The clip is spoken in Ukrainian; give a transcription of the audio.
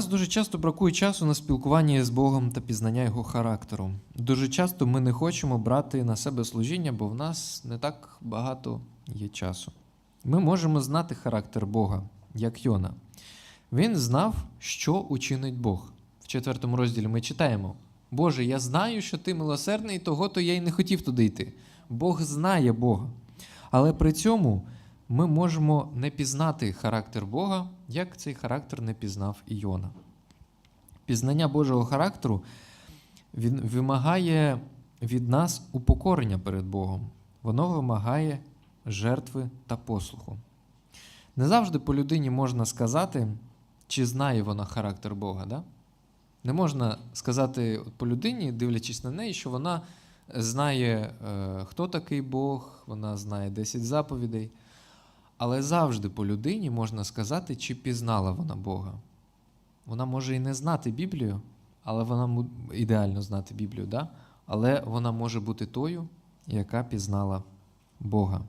нас дуже часто бракує часу на спілкування з Богом та пізнання Його характеру. Дуже часто ми не хочемо брати на себе служіння, бо в нас не так багато є часу. Ми можемо знати характер Бога, як Йона. Він знав, що учинить Бог. В четвертому розділі ми читаємо: Боже, я знаю, що ти милосердний, того то я й не хотів туди йти. Бог знає Бога. Але при цьому ми можемо не пізнати характер Бога, як цей характер не пізнав Іона. Пізнання Божого характеру він вимагає від нас упокорення перед Богом. Воно вимагає жертви та послуху. Не завжди по людині можна сказати, чи знає вона характер Бога. Да? Не можна сказати по людині, дивлячись на неї, що вона знає, е, хто такий Бог, вона знає 10 заповідей. Але завжди по людині можна сказати, чи пізнала вона Бога. Вона може і не знати Біблію, але вона ідеально знати Біблію, да? але вона може бути тою, яка пізнала Бога.